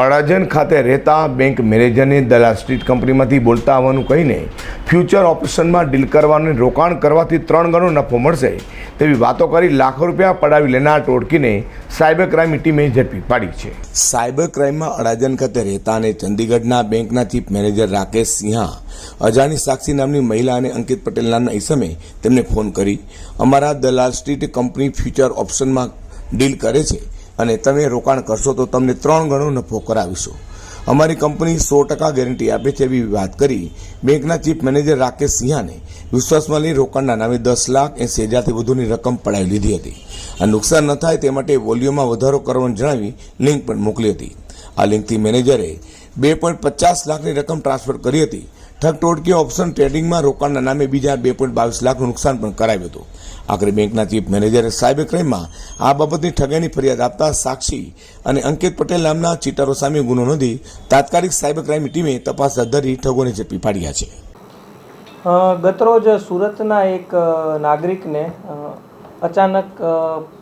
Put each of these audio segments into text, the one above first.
અડાજણ ખાતે રહેતા બેંક મેનેજરને દલાલ સ્ટ્રીટ કંપનીમાંથી બોલતા આવવાનું કહીને ફ્યુચર ઓપ્શનમાં ડીલ કરવાનું રોકાણ કરવાથી ત્રણ ગણો નફો મળશે તેવી વાતો કરી લાખો રૂપિયા પડાવી લેનાર ટોળકીને સાયબર ક્રાઇમ ટીમે ઝડપી પાડી છે. સાયબર ક્રાઇમમાં અડાજણ ખાતે રહેતા અને ચંદીગઢના બેંકના ચીફ મેનેજર રાકેશ સિંહા, અજાણી સાક્ષી નામની મહિલા અને અંકિત પટેલ નામના ઇસમે તેમને ફોન કરી, અમારા દલાલ સ્ટ્રીટ કંપની ફ્યુચર ઓપ્શનમાં ડીલ કરે છે. અને તમે રોકાણ કરશો તો તમને ત્રણ ગણો નફો કરાવીશું. અમારી કંપની સો ટકા ગેરંટી આપે છે એવી વાત કરી બેંકના ચીફ મેનેજર રાકેશ સિંહાને વિશ્વાસમાં લઈ રોકાણના નામે દસ લાખ એંસી હજારથી વધુની રકમ પડાવી લીધી હતી. આ નુકસાન ન થાય તે માટે વોલ્યુમમાં વધારો કરવાનું જણાવી લિંક પણ મોકલી હતી. આ લિંકથી મેનેજરે બે પોઈન્ટ પચાસ લાખની રકમ ટ્રાન્સફર કરી હતી. ઠગ ટોળકીએ ઓપ્શન ટ્રેડિંગમાં રોકાણના નામે બીજા બે પોઈન્ટ બાવીસ લાખનું નુકસાન પણ કરાવ્યું હતું. આખરે બેંકના ચીફ મેનેજરે સાયબર ક્રાઇમમાં આ બાબતની ઠગાઈની ફરિયાદ આપતા સાક્ષી અને અંકિત પટેલ નામના ચીટરો સામે ગુનો નોંધી તાત્કાલિક સાયબર ક્રાઇમ ટીમે તપાસ હાથ ધરી ઠગોને ઝડપી પાડ્યા છે. ગતરોજ સુરતના એક નાગરિકને અચાનક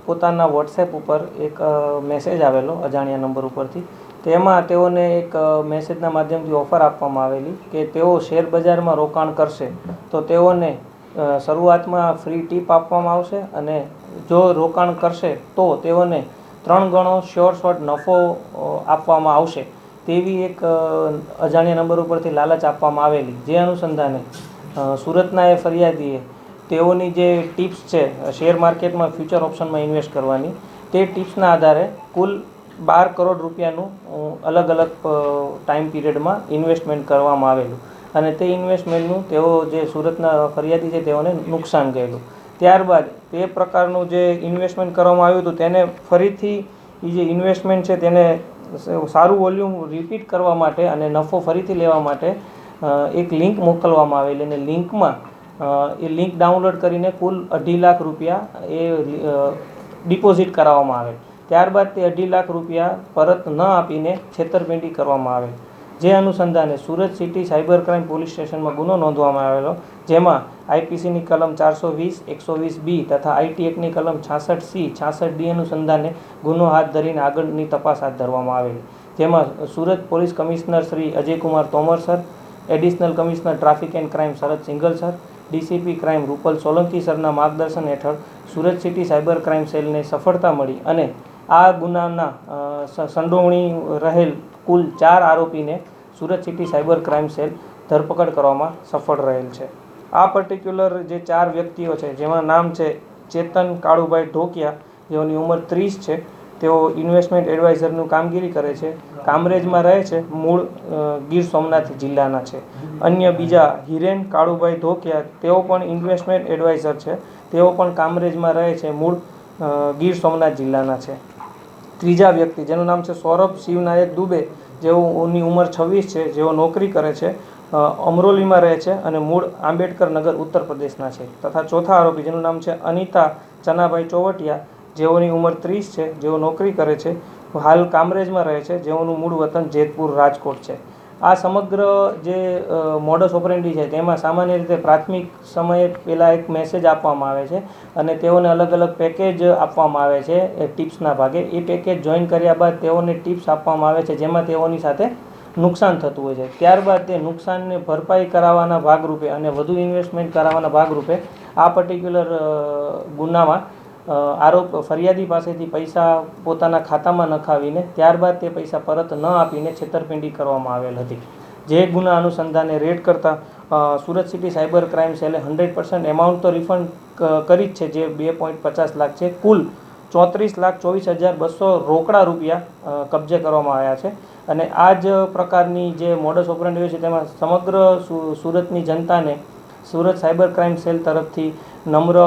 પોતાના વોટ્સએપ ઉપર એક મેસેજ આવેલો અજાણ્યા નંબર ઉપરથી. તેમાં તેઓને એક મેસેજના માધ્યમથી ઓફર આપવામાં આવેલી કે તેઓ શેર બજારમાં રોકાણ કરશે. તો તેઓને શરૂઆતમાં ફ્રી ટીપ આપવામાં આવશે અને જો રોકાણ કરશે તો તેઓને ત્રણ ગણો શ્યોર શોર્ટ નફો આપવામાં આવશે. તેવી એક અજાણ્યા નંબર ઉપરથી લાલચ આપવામાં આવેલી. જે અનુસંધાને સુરતના એ ફરિયાદીએ તેઓની જે ટિપ્સ છે, શેર માર્કેટમાં ફ્યુચર ઓપ્શનમાં ઇન્વેસ્ટ કરવાની, તે ટિપ્સના આધારે કુલ બાર કરોડ રૂપિયાનું અલગ અલગ ટાઈમ પીરિયડમાં ઇન્વેસ્ટમેન્ટ કરવામાં આવેલું. અને તે ઇન્વેસ્ટમેન્ટનું તેઓ જે સુરતના ફરિયાદી છે તેઓને નુકસાન ગયેલું. ત્યારબાદ તે પ્રકારનું જે ઇન્વેસ્ટમેન્ટ કરવામાં આવ્યું હતું તેને ફરીથી એ જે ઇન્વેસ્ટમેન્ટ છે તેને સારું વોલ્યુમ રિપીટ કરવા માટે અને નફો ફરીથી લેવા માટે એક લિંક મોકલવામાં આવેલી અને લિંકમાં એ લિંક ડાઉનલોડ કરીને કુલ અઢી લાખ રૂપિયા એ ડિપોઝિટ કરાવવામાં આવે ત્યારબાદ તે અઢી લાખ રૂપિયા પરત ન આપીને છેતરપિંડી કરવામાં આવે જે અનુસંધાને Surat city cyber crime police સ્ટેશનમાં ગુનો નોંધવામાં આવેલો, જેમાં આઈપીસીની કલમ ચારસો વીસ, એકસો વીસ બી તથા આઈટી એક્ટની કલમ છાસઠ સી, છાસઠ ડી અનુસંધાને ગુનો હાથ ધરીને આગળની તપાસ હાથ ધરવામાં આવેલી. જેમાં Surat police commissioner Shri Ajaykumar Tomar sir, additional commissioner traffic and crime Sharad Singhal sir, DCP crime Rupal Solanki સરના માર્ગદર્શન હેઠળ સુરત સિટી સાયબર ક્રાઇમ સેલને સફળતા મળી અને આ ગુનાના સંડોવણી રહેલ કુલ ચાર આરોપીને Surat city cyber crime cell ધરપકડ કરવામાં સફળ રહેલ છે. આ પર્ટિક્યુલર જે ચાર વ્યક્તિઓ છે, જેમાં નામ છે ચેતન કાળુભાઈ ઢોકિયા, જેઓની ઉંમર ત્રીસ છે, તેઓ ઇન્વેસ્ટમેન્ટ એડવાઇઝરનું કામગીરી કરે છે, કામરેજમાં રહે છે, મૂળ ગીર સોમનાથ જિલ્લાના છે. અન્ય બીજા હિરેન કાળુભાઈ ધોકિયા તેઓ પણ ઇન્વેસ્ટમેન્ટ એડવાઇઝર છે, તેઓ પણ કામરેજમાં રહે છે, મૂળ ગીર સોમનાથ જિલ્લાના છે. ત્રીજા વ્યક્તિ, જેનું નામ છે સૌરભ શિવનાયક દુબે જેઓની ઉંમર છવ્વીસ છે, જેઓ નોકરી કરે છે અમરોલીમાં રહે છે અને મૂળ આંબેડકર નગર ઉત્તર પ્રદેશના છે. તથા ચોથા આરોપી, જેનું નામ છે અનિતા ચનાભાઈ ચોવટિયા, જેઓની ઉંમર ત્રીસ છે, જેઓ નોકરી કરે છે, હાલ કામરેજમાં રહે છે, જેઓનું મૂળ વતન જેતપુર રાજકોટ છે. આ સમગ્ર જે મોડસ ઓપરેન્ડી છે, તેમાં સામાન્ય રીતે પ્રાથમિક સમયે પહેલાં એક મેસેજ આપવામાં આવે છે અને તેઓને અલગ અલગ પેકેજ આપવામાં આવે છે, એ ટિપ્સના ભાગે. એ પેકેજ જોઈન કર્યા બાદ તેઓને ટિપ્સ આપવામાં આવે છે, જેમાં તેઓની સાથે નુકસાન થતું હોય છે. ત્યારબાદ તે નુકસાનને ભરપાઈ કરાવવાના ભાગરૂપે અને વધુ ઇન્વેસ્ટમેન્ટ કરાવવાના ભાગરૂપે આ પર્ટિક્યુલર ગુનામાં આરોપ ફરિયાદી પાસેથી પૈસા પોતાના ખાતામાં નખાવીને ત્યારબાદ તે પૈસા પરત ન આપીને છેતરપિંડી કરવામાં આવેલ હતી. જે ગુના અનુસંધાને રેડ કરતાં સુરત સિટી સાયબર ક્રાઇમ સેલે હંડ્રેડ પર્સન્ટ એમાઉન્ટ તો રિફંડ કરી જ છે, જે બે પોઈન્ટ પચાસ લાખ છે. કુલ ચોત્રીસ લાખ ચોવીસ હજાર બસો રોકડા રૂપિયા કબજે કરવામાં આવ્યા છે. અને આ જ પ્રકારની જે મોડસ ઓપરેન્ડ છે, તેમાં સમગ્ર સુરતની જનતાને, સુરત સાયબર ક્રાઇમ સેલ તરફથી નમ્ર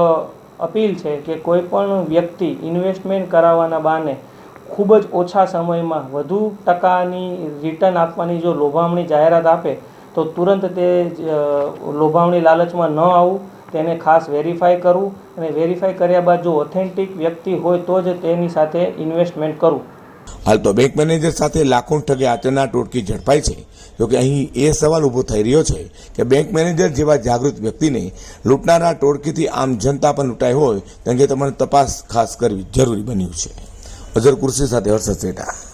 અપીલ છે કે કોઈ પણ વ્યક્તિ ઇન્વેસ્ટમેન્ટ કરાવવાના બહાને ખૂબ જ ઓછા સમયમાં વધુ ટકાની રિટર્ન આપવાની જો લોભામણી જાહેરાત આપે, તો તુરંત તે લોભામણી લાલચમાં ન આવવું તેને ખાસ વેરીફાઈ કરવું અને વેરીફાઈ કર્યા બાદ જો ઓથેન્ટિક વ્યક્તિ હોય તો જ તેની સાથે ઇન્વેસ્ટમેન્ટ કરવું હાલ તો બેંક મેનેજર સાથે લાખો ઠગે આચરનાર ટોળકી ઝડપાઈ છે. જોકે અહીં એ સવાલ ઊભો થઈ રહ્યો છે કે બેંક મેનેજર જેવા જાગૃત વ્યક્તિને લૂંટનારા ટોળકીથી આમ જનતા પણ લૂંટાઈ હોય, તે અંગે તમારે તપાસ ખાસ કરવી જરૂરી બન્યું છે. અઝર કુર્સી સાથે હર્ષદ સેઠા.